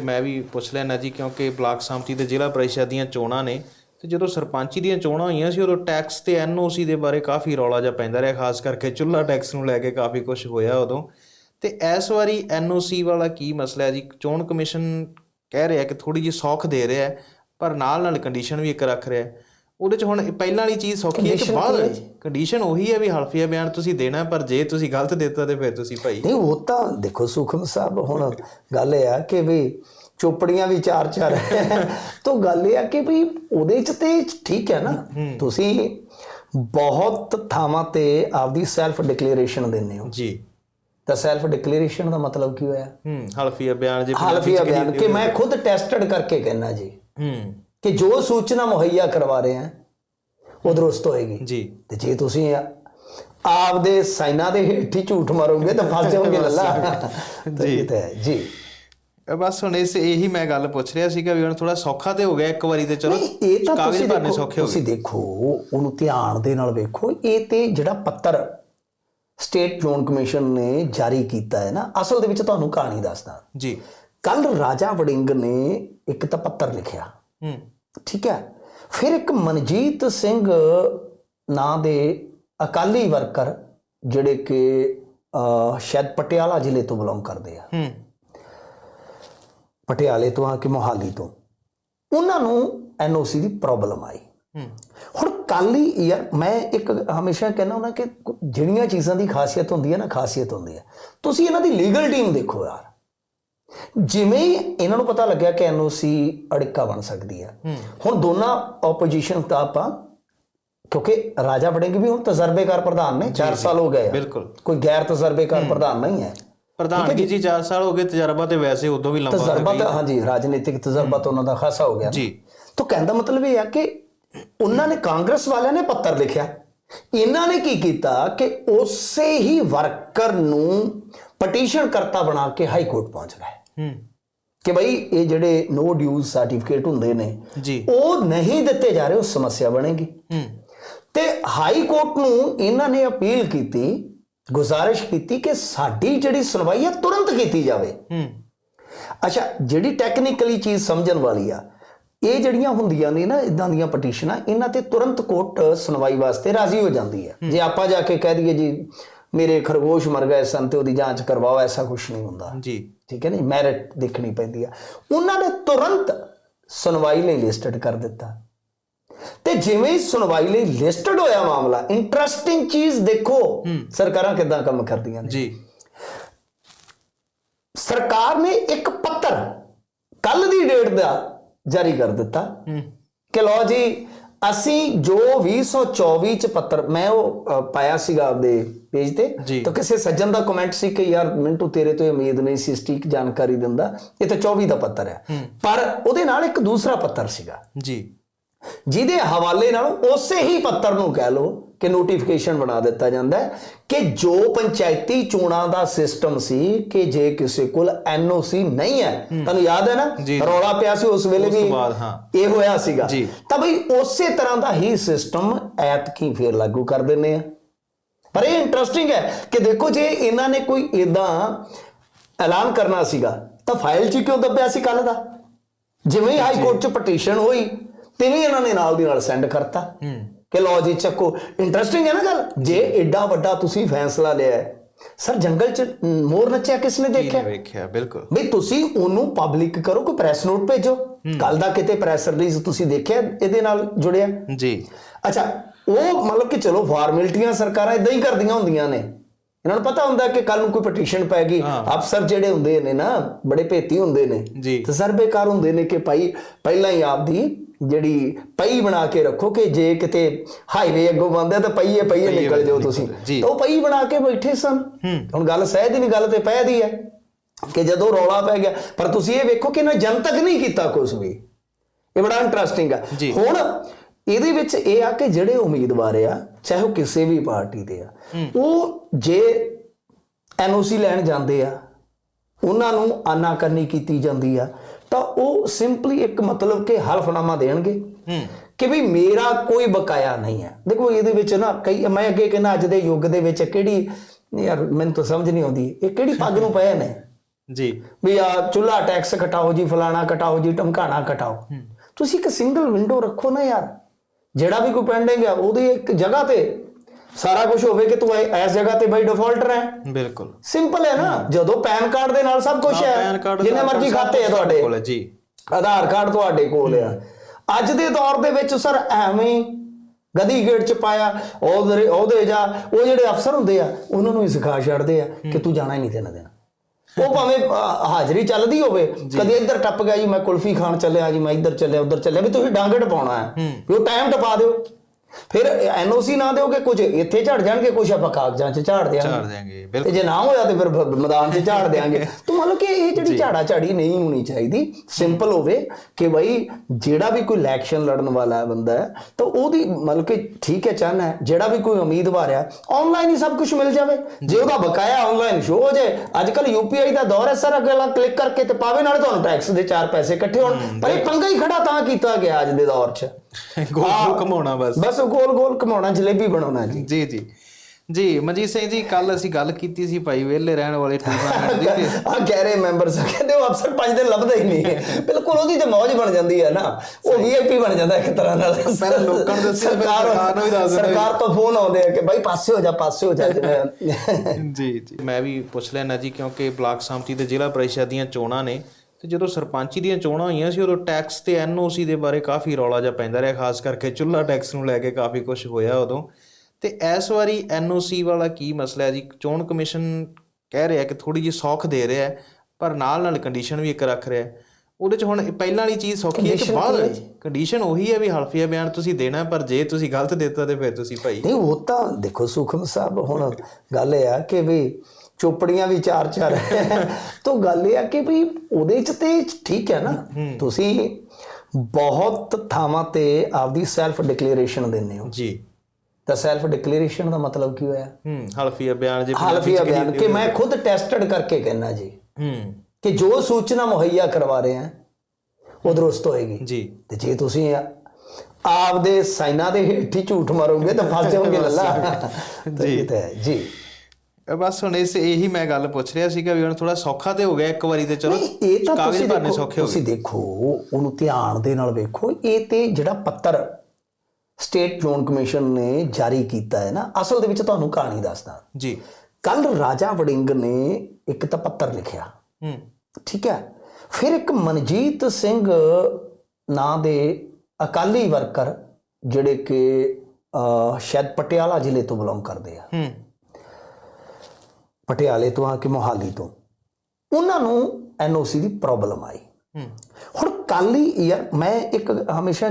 ਮੈਂ ਵੀ ਪੁੱਛ ਲੈਣਾ ਜੀ, ਕਿਉਂਕਿ ਬਲਾਕ ਸੰਮਤੀ ਤੇ ਜ਼ਿਲ੍ਹਾ ਪ੍ਰੀਸ਼ਦ ਦੀਆਂ ਚੋਣਾਂ ਨੇ, ਤੇ ਜਦੋਂ ਸਰਪੰਚੀ ਦੀਆਂ ਚੋਣਾਂ ਹੋਈਆਂ ਸੀ, ਉਦੋਂ ਟੈਕਸ ਤੇ ਐਨਓਸੀ ਦੇ ਬਾਰੇ ਕਾਫੀ ਰੌਲਾ ਜਿਹਾ ਪੈਂਦਾ ਰਿਹਾ, ਖਾਸ ਕਰਕੇ ਚੁੱਲ੍ਹਾ ਟੈਕਸ ਨੂੰ ਲੈ ਕੇ ਕਾਫੀ ਕੁਝ ਹੋਇਆ ਉਦੋਂ। ਤੇ ਇਸ ਵਾਰੀ ਐਨਓਸੀ ਵਾਲਾ ਕੀ ਮਸਲਾ ਹੈ ਜੀ? ਚੋਣ ਕਮਿਸ਼ਨ ਕਹਿ ਰਿਹਾ ਕਿ ਥੋੜੀ ਜਿਹੀ ਸੌਖ ਦੇ ਰਿਹਾ ਪਰ ਨਾਲ ਨਾਲ ਕੰਡੀਸ਼ਨ ਵੀ ਇੱਕ ਰੱਖ ਰਿਹਾ ਉਹਦੇ ਚ ਹੁਣ ਪਹਿਲਾਂ ਵਾਲੀ ਚੀਜ਼ ਸੌਖੀ ਹੈ ਕਿ ਬਾਅਦ ਵਾਲੀ? ਕੰਡੀਸ਼ਨ ਉਹੀ ਹੈ ਵੀ ਹਲਫੀਆ ਬਿਆਨ ਤੁਸੀਂ ਦੇਣਾ ਪਰ ਜੇ ਤੁਸੀਂ ਗਲਤ ਦਿੱਤਾ ਤੇ ਫਿਰ ਤੁਸੀਂ ਭਾਈ ਨਹੀਂ ਉਹ ਤਾਂ ਦੇਖੋ ਸੁਖਮ ਸਾਹਿਬ ਹੁਣ ਗੱਲ ਇਹ ਆ ਕਿ ਵੀ ਚੋਪੜੀਆਂ ਵੀ ਚਾਰ ਚਾਰ ਤਾਂ ਗੱਲ ਇਹ ਆ ਕਿ ਵੀ ਉਹਦੇ ਚ ਤੇ ਠੀਕ ਹੈ ਨਾ। ਤੁਸੀਂ ਬਹੁਤ ਥਾਵਾਂ ਤੇ ਆਪਦੀ ਸੈਲਫ ਡਿਕਲੇਰੇਸ਼ਨ ਦਿੰਦੇ ਹੋ। ਜੀ। ਤਾਂ ਸੈਲਫ ਡਿਕਲੇਰੇਸ਼ਨ ਦਾ ਮਤਲਬ ਕੀ ਹੋਇਆ? ਹੂੰ ਹਲਫੀਆ ਬਿਆਨ ਜੇ ਹਾਲਫੀਆ ਬਿਆਨ ਕਿ ਮੈਂ ਖੁਦ ਟੈਸਟਡ ਕਰਕੇ ਕਹਿਣਾ ਜੀ। ਹੂੰ। ਕਿ ਜੋ ਸੂਚਨਾ ਮੁਹੱਈਆ ਕਰਵਾ ਰਹੇ ਹਾਂ ਉਹ ਦਰੁਸਤ ਹੋਏਗੀ। ਜੀ। ਤੇ ਜੇ ਤੁਸੀਂ ਆਪਦੇ ਸਾਈਨਾਂ ਦੇ ਹੇਠ ਹੀ ਝੂਠ ਮਾਰੋਗੇ ਤਾਂ ਫਸ ਜਾਓਗੇ ਲੱਲਾ। ਜੀ। ਤੇ ਜੀ। ਬਸ ਹੁਣ ਇਸ ਇਹੀ ਮੈਂ ਗੱਲ ਪੁੱਛ ਰਿਹਾ ਸੀਗਾ ਵੀ ਹੁਣ ਥੋੜਾ ਸੌਖਾ ਤੇ ਹੋ ਗਿਆ ਇੱਕ ਵਾਰੀ ਤੇ ਚਲੋ। ਇਹ ਤਾਂ ਤੁਸੀਂ ਭਰਨੇ ਸੌਖੇ ਹੋ ਗਏ। ਤੁਸੀਂ ਦੇਖੋ ਉਹਨੂੰ ਧਿਆਨ ਦੇ ਨਾਲ ਵੇਖੋ ਇਹ ਤੇ ਜਿਹੜਾ ਪੱਤਰ ਸਟੇਟ ਚੋਣ ਕਮਿਸ਼ਨ ਨੇ ਜਾਰੀ ਕੀਤਾ ਹੈ ਨਾ ਅਸਲ ਦੇ ਵਿੱਚ ਤੁਹਾਨੂੰ ਕਹਾਣੀ ਦੱਸਦਾ। ਜੀ। ਕੱਲ ਰਾਜਾ ਵੜਿੰਗ ਨੇ ਇੱਕ ਤਾਂ ਪੱਤਰ ਲਿਖਿਆ। ਹੂੰ। ਠੀਕ ਹੈ। ਫਿਰ ਇੱਕ ਮਨਜੀਤ ਸਿੰਘ ਨਾਂ ਦੇ ਅਕਾਲੀ ਵਰਕਰ ਜਿਹੜੇ ਕਿ ਸ਼ਾਇਦ ਪਟਿਆਲਾ ਜ਼ਿਲ੍ਹੇ ਤੋਂ ਬਿਲੋਂਗ ਕਰਦੇ ਆ। ਹੂੰ। ਪਟਿਆਲੇ ਤੋਂ ਆ ਕਿ ਮੋਹਾਲੀ ਤੋਂ? ਉਹਨਾਂ ਨੂੰ ਐਨਓਸੀ ਦੀ ਪ੍ਰੋਬਲਮ ਆਈ। ਹੂੰ। ਹੁਣ ਕੱਲ ਯਾਰ ਮੈਂ ਇੱਕ ਹਮੇਸ਼ਾ ਕਹਿੰਦਾ ਹੁੰਦਾ ਕੁ- ਜਿਹੜੀਆਂ ਚੀਜ਼ਾਂ ਦੀ ਖਾਸੀਅਤ ਹੁੰਦੀ ਹੈ ਨਾ ਖਾਸੀਅਤ ਹੁੰਦੀ ਹੈ। ਤੁਸੀਂ ਇਹਨਾਂ ਦੀ ਲੀਗਲ ਟੀਮ ਦੇਖੋ ਯਾਰ। ਜਿਵੇਂ ਇਹਨਾਂ ਨੂੰ ਪਤਾ ਲੱਗਿਆ ਕਿ ਐਨਓਸੀ ਅੜਿੱਕਾ ਬਣ ਸਕਦੀ ਹੈ। ਹੁਣ ਦੋਨਾਂ ਆਪੋਜੀਸ਼ਨ ਤਾਂ ਆਪਾਂ ਕਿਉਂਕਿ ਰਾਜਾ ਵੜਿੰਗ ਵੀ ਹੁਣ ਤਜਰਬੇਕਾਰ ਪ੍ਰਧਾਨ ਨੇ 4 ਸਾਲ ਹੋ ਗਏ ਆ। ਬਿਲਕੁਲ। ਕੋਈ ਗੈਰ ਤਜਰਬੇਕਾਰ ਪ੍ਰਧਾਨ ਨਹੀਂ ਹੈ। ਪ੍ਰਧਾਨਗੀ ਜੀ। 4 ਸਾਲ ਹੋ ਗਏ ਤਜਰਬਾ ਤੇ ਵੈਸੇ ਉਦੋਂ ਵੀ ਲੰਬਾ ਤਜਰਬਾ ਤਾਂ ਹਾਂਜੀ ਰਾਜਨੀਤਿਕ ਤਜਰਬਾ ਤਾਂ ਉਹਨਾਂ ਦਾ ਖਾਸਾ ਹੋ ਗਿਆ। ਜੀ। ਤਾਂ ਕਹਿੰਦਾ ਮਤਲਬ ਇਹ ਆ ਕਿ ਉਹਨਾਂ ਨੇ ਕਾਂਗਰਸ ਵਾਲਿਆਂ ਨੇ ਪੱਤਰ ਲਿਖਿਆ। ਇਹਨਾਂ ਨੇ ਕੀ ਕੀਤਾ ਕਿ ਉਸੇ ਹੀ ਵਰਕਰ ਨੂੰ ਪਟੀਸ਼ਨ ਕਰਤਾ ਬਣਾ ਕੇ ਹਾਈ ਕੋਰਟ ਪਹੁੰਚ ਗਏ ਹੂੰ। ਕਿ ਭਾਈ ਇਹ ਜਿਹੜੇ ਨੋ ਡਿਊਜ਼ ਸਰਟੀਫਿਕੇਟ ਹੁੰਦੇ ਨੇ ਜੀ। ਉਹ ਨਹੀਂ ਦਿੱਤੇ ਜਾ ਰਹੇ ਉਹ ਸਮੱਸਿਆ ਬਣੇਗੀ। ਹੂੰ। ਤੇ ਹਾਈ ਕੋਰਟ ਨੂੰ ਇਹਨਾਂ ਨੇ ਅਪੀਲ ਕੀਤੀ ਗੁਜ਼ਾਰਿਸ਼ ਕੀਤੀ ਕਿ ਸਾਡੀ ਜਿਹੜੀ ਸੁਣਵਾਈ ਹੈ ਤੁਰੰਤ ਕੀਤੀ ਜਾਵੇ। ਹੂੰ। ਅੱਛਾ ਜਿਹੜੀ ਟੈਕਨੀਕਲੀ ਚੀਜ਼ ਸਮਝਣ ਵਾਲੀ ਆ ਇਹ ਜਿਹੜੀਆਂ ਹੁੰਦੀਆਂ ਨੇ ਨਾ ਇਦਾਂ ਦੀਆਂ ਪਟੀਸ਼ਨਾਂ ਇਹਨਾਂ ਤੇ ਤੁਰੰਤ ਕੋਰਟ ਸੁਣਵਾਈ ਵਾਸਤੇ ਰਾਜ਼ੀ ਹੋ ਜਾਂਦੀ ਹੈ। ਜੇ ਆਪਾਂ ਜਾ ਕੇ ਕਹਿ ਦਈਏ ਜੀ ਮੇਰੇ ਖਰਗੋਸ਼ ਮਰ ਗਏ ਸਨ ਤੇ ਉਹਦੀ ਜਾਂਚ ਕਰਵਾਓ ਐਸਾ ਕੁਝ ਨਹੀਂ ਹੁੰਦਾ। ਜੀ। ਠੀਕ ਹੈ ਨਹੀਂ ਮੈਰਿਟ ਦੇਖਣੀ ਪੈਂਦੀ ਆ। ਉਹਨਾਂ ਨੇ ਤੁਰੰਤ ਸੁਣਵਾਈ ਲਈ ਲਿਸਟਡ ਕਰ ਦਿੱਤਾ। ਤੇ ਜਿਵੇਂ ਹੀ ਸੁਣਵਾਈ ਲਈ ਲਿਸਟਡ ਹੋਇਆ ਮਾਮਲਾ ਇੰਟਰਸਟਿੰਗ ਚੀਜ਼ ਦੇਖੋ ਸਰਕਾਰਾਂ ਕਿਦਾਂ ਕੰਮ ਕਰਦੀਆਂ ਨੇ। ਜੀ। ਸਰਕਾਰ ਨੇ ਇੱਕ ਪੱਤਰ ਕੱਲ ਦੀ ਡੇਟ ਦਾ ਜਾਰੀ ਕਰ ਦਿੱਤਾ ਕਿ ਲੋ ਜੀ ਅਸੀਂ ਜੋ 2024 ਚ ਪੱਤਰ ਮੈਂ ਉਹ ਅ, ਪਾਇਆ ਸੀਗਾ ਆਪਦੇ ਪੇਜ ਜੀ। ਤੇ ਤਾਂ ਕਿਸੇ ਸੱਜਣ ਦਾ ਕਮੈਂਟ ਸੀ ਕਿ ਯਾਰ ਮਿੰਟੂ ਤੇਰੇ ਤੋਂ ਇਹ ਉਮੀਦ ਨਹੀਂ ਸੀ ਸਟੀਕ ਜਾਣਕਾਰੀ ਦਿੰਦਾ। ਇਹ ਤਾਂ 24 ਦਾ ਪੱਤਰ ਹੈ। ਪਰ ਉਹਦੇ ਨਾਲ ਇੱਕ ਦੂਸਰਾ ਪੱਤਰ ਸੀਗਾ। ਜੀ। ਜਿਹਦੇ ਹਵਾਲੇ ਨਾਲ ਉਸੇ ਹੀ ਪੱਤਰ ਨੂੰ ਕਹਿ ਲਓ ਕਿ ਨੋਟੀਫਿਕੇਸ਼ਨ ਬਣਾ ਦਿੱਤਾ ਜਾਂਦਾ ਕਿ ਜੋ ਪੰਚਾਇਤੀ ਚੋਣਾਂ ਦਾ ਸਿਸਟਮ ਸੀ ਕਿ ਜੇ ਕਿਸੇ ਕੋਲ ਐਨਓਸੀ ਨਹੀਂ ਹੈ ਤੁਹਾਨੂੰ ਯਾਦ ਹੈ ਨਾ। ਰੌਲਾ ਪਿਆ ਸੀ ਉਸ ਵੇਲੇ ਵੀ। ਇਹ ਹੋਇਆ ਸੀਗਾ। ਤਾਂ ਬਈ ਉਸੇ ਤਰ੍ਹਾਂ ਦਾ ਹੀ ਸਿਸਟਮ ਐਤਕੀ ਫੇਰ ਲਾਗੂ ਕਰ ਦਿੰਨੇ ਆ। ਪਰ ਇਹ ਇੰਟਰਸਟਿੰਗ ਹੈ ਕਿ ਦੇਖੋ ਜੇ ਇਹਨਾਂ ਨੇ ਕੋਈ ਇਦਾਂ ਐਲਾਨ ਕਰਨਾ ਸੀਗਾ ਤਾਂ ਫਾਈਲ 'ਚ ਕਿਉਂ ਦੱਬਿਆ ਸੀ ਕੱਲ ਦਾ? ਜਿਵੇਂ ਹਾਈ ਕੋਰਟ 'ਚ ਪਟੀਸ਼ਨ ਹੋਈ ਤਿਵੇਂ ਇਹਨਾਂ ਨੇ ਨਾਲ ਦੀ ਨਾਲ ਸੈਂਡ ਕਰਤਾ। ਹੂੰ। ਕਿ ਲਓ ਜੀ ਚੱਕੋ। ਇੰਟਰਸਟਿੰਗ ਹੈ ਨਾ ਗੱਲ? ਜੇ ਐਡਾ ਵੱਡਾ ਤੁਸੀਂ ਫੈਸਲਾ ਲਿਆ ਹੈ ਸਰ ਜੰਗਲ 'ਚ ਮੋਰ ਨੱਚਿਆ ਕਿਸ ਨੇ ਦੇਖਿਆ? ਵੇਖਿਆ ਬਿਲਕੁਲ। ਬਈ ਤੁਸੀਂ ਉਹਨੂੰ ਪਬਲਿਕ ਕਰੋ ਕੋਈ ਪ੍ਰੈਸ ਨੋਟ ਭੇਜੋ। ਕੱਲ ਦਾ ਕਿਤੇ ਪ੍ਰੈਸ ਰਿਲੀਜ਼ ਤੁਸੀਂ ਦੇਖਿਆ ਇਹਦੇ ਨਾਲ ਜੁੜਿਆ? ਜੀ। ਅੱਛਾ ਉਹ ਮਤਲਬ ਕਿ ਚਲੋ ਫਾਰਮੈਲਿਟੀਆਂ ਸਰਕਾਰਾਂ ਇਦਾਂ ਹੀ ਕਰਦੀਆਂ ਹੁੰਦੀਆਂ ਨੇ। ਇਹਨਾਂ ਨੂੰ ਪਤਾ ਹੁੰਦਾ ਕਿ ਕੱਲ ਨੂੰ ਕੋਈ ਪਟੀਸ਼ਨ ਪੈ ਗਈ। ਅਫਸਰ ਜਿਹੜੇ ਹੁੰਦੇ ਨੇ ਨਾ ਬੜੇ ਭੇਤੀ ਹੁੰਦੇ ਨੇ। ਜੀ। ਤਜਰਬੇਕਾਰ ਹੁੰਦੇ ਨੇ ਕਿ ਭਾਈ ਪਹਿਲਾਂ ਹੀ ਆਪਦੀ ਜਿਹੜੀ ਪਈ ਬਣਾ ਕੇ ਰੱਖੋ ਕਿ ਜੇ ਕਿਤੇ ਹਾਈਵੇ ਅੱਗੋਂ ਬੰਦ ਹੈ ਤਾਂ ਪਈਏ ਪਈਏ ਨਿਕਲ ਜਾਓ ਤੁਸੀਂ। ਤਾਂ ਉਹ ਪਈ ਬਣਾ ਕੇ ਬੈਠੇ ਸਨ। ਹੁਣ ਗੱਲ ਸਹਿਜ ਦੀ ਗੱਲ ਤੇ ਪੈ ਦੀ ਹੈ ਕਿ ਜਦੋਂ ਰੌਲਾ ਪੈ ਗਿਆ ਪਰ ਤੁਸੀਂ ਇਹ ਵੇਖੋ ਕਿ ਇਹਨਾਂ ਜਨਤਕ ਨਹੀਂ ਕੀਤਾ ਕੁਝ ਵੀ। ਇਹ ਬੜਾ ਇੰਟਰਸਟਿੰਗ ਆ। ਹੁਣ ਇਹਦੇ ਵਿੱਚ ਇਹ ਆ ਕਿ ਜਿਹੜੇ ਉਮੀਦਵਾਰ ਆ ਚਾਹੇ ਉਹ ਕਿਸੇ ਵੀ ਪਾਰਟੀ ਦੇ ਆ ਉਹ ਜੇ ਐਨਓਸੀ ਲੈਣ ਜਾਂਦੇ ਆ ਉਹਨਾਂ ਨੂੰ ਆਨਾਕਾਨੀ ਕੀਤੀ ਜਾਂਦੀ ਆ ਤਾਂ ਉਹ ਸਿੰਪਲੀ ਇੱਕ ਮਤਲਬ ਕਿ ਹਲਫਨਾਮਾ ਦੇਣਗੇ ਹੂੰ। ਕਿ ਵੀ ਮੇਰਾ ਕੋਈ ਬਕਾਇਆ ਨਹੀਂ ਹੈ। ਦੇਖੋ ਇਹਦੇ ਵਿੱਚ ਨਾ ਕਈ ਮੈਂ ਅੱਗੇ ਕਹਿੰਦਾ ਅੱਜ ਦੇ ਯੁੱਗ ਦੇ ਵਿੱਚ ਕਿਹੜੀ ਯਾਰ ਮੈਨੂੰ ਤਾਂ ਸਮਝ ਨਹੀਂ ਆਉਂਦੀ ਇਹ ਕਿਹੜੀ ਪੱਗ ਨੂੰ ਪਏ ਨੇ? ਜੀ। ਵੀ ਆ ਚੁੱਲਾ ਟੈਕਸ ਘਟਾਓ ਜੀ ਫਲਾਣਾ ਘਟਾਓ ਜੀ ਟਮਕਾਣਾ ਘਟਾਓ ਤੁਸੀਂ ਇੱਕ ਸਿੰਗਲ ਵਿੰਡੋ ਰੱਖੋ ਨਾ ਯਾਰ। ਜਿਹੜਾ ਵੀ ਕੋਈ ਪੈਂਡਿੰਗ ਆ ਉਹਦੀ ਇੱਕ ਜਗ੍ਹਾ ਤੇ ਸਾਰਾ ਕੁਝ ਹੋਵੇ ਕਿ ਤੂੰ ਐ- ਇਸ ਜਗ੍ਹਾ ਤੇ ਬਾਈ ਡਿਫਾਲਟ ਰਹਿ। ਬਿਲਕੁਲ। ਸਿੰਪਲ ਹੈ ਨਾ। ਜਦੋਂ ਪੈਨ ਕਾਰਡ ਦੇ ਨਾਲ ਸਭ ਕੁਝ ਪੈਨ ਹੈ। ਕਾਰਡ ਜਿੰਨੇ ਮਰਜ਼ੀ ਖਾਤੇ ਆ ਤੁਹਾਡੇ। ਕੋਲ ਹੈ, ਜੀ। ਆਧਾਰ ਕਾਰਡ ਤੁਹਾਡੇ ਕੋਲ ਆ। ਅੱਜ ਦੇ ਦੌਰ ਦੇ ਵਿੱਚ ਸਰ ਐਵੇਂ ਹੀ ਗਦੀ ਗੇਟ ਚ ਪਾਇਆ ਉਹਦੇ ਉਹਦੇ ਜਾ ਉਹ ਜਿਹੜੇ ਅਫਸਰ ਹੁੰਦੇ ਆ ਉਹਨਾਂ ਨੂੰ ਹੀ ਸਿਖਾ ਛੱਡਦੇ ਆ ਕਿ ਤੂੰ ਜਾਣਾ ਹੀ ਨਹੀਂ ਦੇਣਾ ਦੇਣਾ। ਉਹ ਭਾਵੇਂ ਹਾਜ਼ਰੀ ਚੱਲਦੀ ਹੋਵੇ ਕਦੇ ਇੱਧਰ ਟੱਪ ਗਿਆ ਜੀ ਮੈਂ ਕੁਲਫੀ ਖਾਣ ਚੱਲਿਆ ਜੀ ਮੈਂ ਇੱਧਰ ਚੱਲਿਆ ਉੱਧਰ ਚੱਲਿਆ ਵੀ ਤੁਸੀਂ ਡਾਂਗੇ ਟਪਾਉਣਾ ਹੈ। ਵੀ ਉਹ ਟਾਈਮ ਟਪਾ ਦਿਓ। ਫਿਰ ਐਨਓਸੀ ਨਾ ਦਿਓਗੇ ਕੁਝ ਇੱਥੇ ਝੜ ਜਾਣਗੇ ਕੁਝ ਆਪਾਂ ਕਾਗਜ਼ਾਂ 'ਚ ਝਾੜ ਦਿਆਂਗੇ। ਝਾੜ ਦਿਆਂਗੇ ਤੇ ਜੇ ਨਾ ਹੋਇਆ ਤੇ ਫਿਰ ਮੈਦਾਨ 'ਚ ਝਾੜ ਦੇਾਂਗੇ ਤੂੰ ਮੰਨ ਲਓ ਕਿ ਇਹ ਜਿਹੜੀ ਝਾੜਾ ਝਾੜੀ ਨਹੀਂ ਹੋਣੀ ਚਾਹੀਦੀ ਸਿੰਪਲ ਹੋਵੇ ਕਿ ਭਾਈ ਜਿਹੜਾ ਵੀ ਕੋਈ ਇਲੈਕਸ਼ਨ ਲੜਨ ਵਾਲਾ ਹੈ ਬੰਦਾ ਹੈ ਤਾਂ ਉਹਦੀ ਮਤਲਬ ਕਿ ਠੀਕ ਹੈ ਚਾਹਨਾ ਹੈ ਜਿਹੜਾ ਵੀ ਕੋਈ ਉਮੀਦਵਾਰ ਆ ਆਨਲਾਈਨ ਹੀ ਸਭ ਕੁਝ ਮਿਲ ਜਾਵੇ। ਜੇ ਉਹਦਾ ਬਕਾਇਆ ਆਨਲਾਈਨ ਸ਼ੋ ਹੋ ਜਾਏ ਅੱਜ ਕੱਲ ਯੂਪੀਆਈ ਦਾ ਦੌਰ ਹੈ ਸਰ ਅਗਲਾ ਕਲਿੱਕ ਕਰਕੇ ਤੇ ਪਾਵੇ ਨਾਲੇ ਤੁਹਾਨੂੰ ਟੈਕਸ ਦੇ ਚਾਰ ਪੈਸੇ ਇਕੱਠੇ ਹੋਣ। ਪਰ ਇਹ ਪੰਗਾ ਹੀ ਖੜਾ ਤਾਂ ਕੀਤਾ ਗਿਆ ਅੱਜ ਦੇ ਦੌਰ 'ਚ। ਗੋਲ ਗੋਲ ਘਮਾਉਣਾ ਬਸ। ਬਸ ਗੋਲ ਗੋਲ ਘਮਾਉਣਾ ਜਲੇਬੀ ਬਣਾਉਣਾ ਜੀ। ਜੀ ਜੀ। ਜੀ ਮਨਜੀਤ ਸਿੰਘ ਜੀ ਕੱਲ ਅਸੀਂ ਗੱਲ ਕੀਤੀ ਸੀ ਭਾਈ ਵਿਹਲੇ ਰਹਿਣ ਵਾਲੇ ਟੂਰਨਾਮੈਂਟ ਦੀ ਤੇ ਆ ਕਹਿ ਰਹੇ ਮੈਂਬਰ ਸਾਹਿਬ ਕਹਿੰਦੇ ਉਹ ਅਫਸਰ ਪੰਜ ਦਿਨ ਲੱਭਦਾ ਹੀ ਨਹੀਂ। ਬਿਲਕੁਲ ਉਹਦੀ ਤੇ ਮੌਜ ਬਣ ਜਾਂਦੀ ਹੈ ਨਾ। ਉਹ ਵੀਆਈਪੀ ਬਣ ਜਾਂਦਾ ਇੱਕ ਤਰ੍ਹਾਂ ਨਾਲ। ਪਹਿਲਾਂ ਲੋਕਾਂ ਨੂੰ ਦੱਸੀ ਤੇ ਫਿਰ ਸਰਕਾਰ ਨੂੰ ਵੀ ਦੱਸ ਦਿੰਦੇ। ਸਰਕਾਰ ਤੋਂ ਫੋਨ ਆਉਂਦੇ ਆ ਕਿ ਭਾਈ ਪਾਸੇ ਹੋ ਜਾ ਪਾਸੇ ਹੋ ਜਾ। ਜੀ ਜੀ। ਮੈਂ ਵੀ ਪੁੱਛ ਲੈਣਾ ਜੀ ਕਿਉਂਕਿ ਬਲਾਕ ਸੰਮਤੀ ਤੇ ਜ਼ਿਲ੍ਹਾ ਪਰਿਸ਼ਦ ਦੀਆਂ ਚੋਣਾਂ ਨੇ। ਤੇ ਜਦੋਂ ਸਰਪੰਚੀ ਦੀਆਂ ਚੋਣਾਂ ਹੋਈਆਂ ਸੀ ਉਦੋਂ ਟੈਕਸ ਤੇ ਐਨਓਸੀ ਦੇ ਬਾਰੇ ਕਾਫੀ ਰੌਲਾ ਜਿਹਾ ਪੈਂਦਾ ਰਿਹਾ ਖਾਸ ਕਰਕੇ ਚੁੱਲਾ ਟੈਕਸ ਨੂੰ ਲੈ ਕੇ ਕਾਫੀ ਕੁਝ ਹੋਇਆ ਉਦੋਂ। ਤੇ ਇਸ ਵਾਰੀ ਐਨਓਸੀ ਵਾਲਾ ਕੀ ਮਸਲਾ ਹੈ ਜੀ? ਚੋਣ ਕਮਿਸ਼ਨ ਕਹਿ ਰਿਹਾ ਕਿ ਥੋੜੀ ਜਿਹੀ ਸੌਖ ਦੇ ਰਿਹਾ ਹੈ ਪਰ ਨਾਲ ਨਾਲ ਕੰਡੀਸ਼ਨ ਵੀ ਇੱਕ ਰੱਖ ਰਿਹਾ ਹੈ। ਉਹਦੇ ਚ ਹੁਣ ਪਹਿਲਾਂ ਵਾਲੀ ਚੀਜ਼ ਸੌਖੀ ਹੈ ਕਿ ਬਾਅਦ ਵਾਲੀ? ਕੰਡੀਸ਼ਨ ਉਹੀ ਹੈ ਵੀ ਹਲਫੀਆ ਬਿਆਨ ਤੁਸੀਂ ਦੇਣਾ ਪਰ ਜੇ ਤੁਸੀਂ ਗਲਤ ਦਿੱਤਾ ਤੇ ਫਿਰ ਤੁਸੀਂ ਭਾਈ ਨਹੀਂ ਉਹ ਤਾਂ ਦੇਖੋ ਸੁਖਮ ਸਾਹਿਬ ਹੁਣ ਗੱਲ ਇਹ ਆ ਕਿ ਵੀ ਚੋਪੜੀਆਂ ਵੀ ਚਾਰ ਚਾਰ ਤਾਂ ਗੱਲ ਇਹ ਆ ਕਿ ਵੀ ਉਹਦੇ ਚ ਤੇ ਠੀਕ ਹੈ ਨਾ। ਤੁਸੀਂ ਬਹੁਤ ਥਾਵਾਂ ਤੇ ਆਪਦੀ ਸੈਲਫ ਡਿਕਲੇਰੇਸ਼ਨ ਦਿੰਦੇ ਹੋ। ਜੀ। ਤਾਂ ਸੈਲਫ ਡਿਕਲੇਰੇਸ਼ਨ ਦਾ ਮਤਲਬ ਕੀ ਹੋਇਆ? ਹੂੰ ਹਲਫੀਆ ਬਿਆਨ ਜੇ ਹਾਲਫੀਆ ਬਿਆਨ ਕਿ ਮੈਂ ਖੁਦ ਟੈਸਟਡ ਕਰਕੇ ਕਹਿਣਾ ਜੀ। ਹੂੰ। ਕਿ ਜੋ ਸੂਚਨਾ ਮੁਹੱਈਆ ਕਰਵਾ ਰਹੇ ਹਾਂ ਉਹ ਦਰੁਸਤ ਹੋਏਗੀ। ਜੀ। ਤੇ ਜੇ ਤੁਸੀਂ ਆਪਦੇ ਸਾਈਨਾਂ ਦੇ ਹੇਠ ਝੂਠ ਮਾਰੋਗੇ ਤਾਂ ਫਸ ਜਾਓਗੇ ਲੱਲਾ। ਜੀ। ਇਹ ਬਸ ਹੁਣ ਇਸ ਇਹੀ ਮੈਂ ਗੱਲ ਪੁੱਛ ਰਿਹਾ ਸੀਗਾ ਵੀ ਹੁਣ ਥੋੜਾ ਸੌਖਾ ਤੇ ਹੋ ਗਿਆ ਇੱਕ ਵਾਰੀ ਤੇ ਚਲੋ ਨਹੀਂ, ਇਹ ਤਾਂ ਕਾਗਜ਼ ਤੁਸੀਂ ਭਰਨੇ ਦੇਖੋ ਸੌਖੇ ਹੋ ਤੁਸੀਂ ਦੇਖੋ ਉਹਨੂੰ ਧਿਆਨ ਦੇ ਨਾਲ ਵੇਖੋ ਇਹ ਤੇ ਜਿਹੜਾ ਪੱਤਰ ਸਟੇਟ ਚੋਣ ਕਮਿਸ਼ਨ ਨੇ ਜਾਰੀ ਕੀਤਾ ਹੈ ਨਾ ਅਸਲ ਦੇ ਵਿੱਚ ਤੁਹਾਨੂੰ ਕਹਾਣੀ ਦੱਸਦਾ। ਜੀ। ਕੱਲ ਰਾਜਾ ਵੜਿੰਗ ਨੇ ਇੱਕ ਤਾਂ ਪੱਤਰ ਲਿਖਿਆ। ਹੂੰ। ਠੀਕ ਹੈ। ਫਿਰ ਇੱਕ ਮਨਜੀਤ ਸਿੰਘ ਨਾਂ ਦੇ ਅਕਾਲੀ ਵਰਕਰ ਜਿਹੜੇ ਕਿ ਅਹ, ਸ਼ਾਇਦ ਪਟਿਆਲਾ ਜ਼ਿਲ੍ਹੇ ਤੋਂ ਬਿਲੋਂਗ ਕਰਦੇ ਆ। ਹੂੰ। ਪਟਿਆਲੇ ਤੋਂ ਆ ਕਿ ਮੋਹਾਲੀ ਤੋਂ ਉਹਨਾਂ ਨੂੰ ਐਨਓਸੀ ਦੀ ਪ੍ਰੋਬਲਮ ਆਈ। ਹੁਣ ਕੱਲ ਹੀ ਯਾਰ ਮੈਂ ਇੱਕ ਹਮੇਸ਼ਾ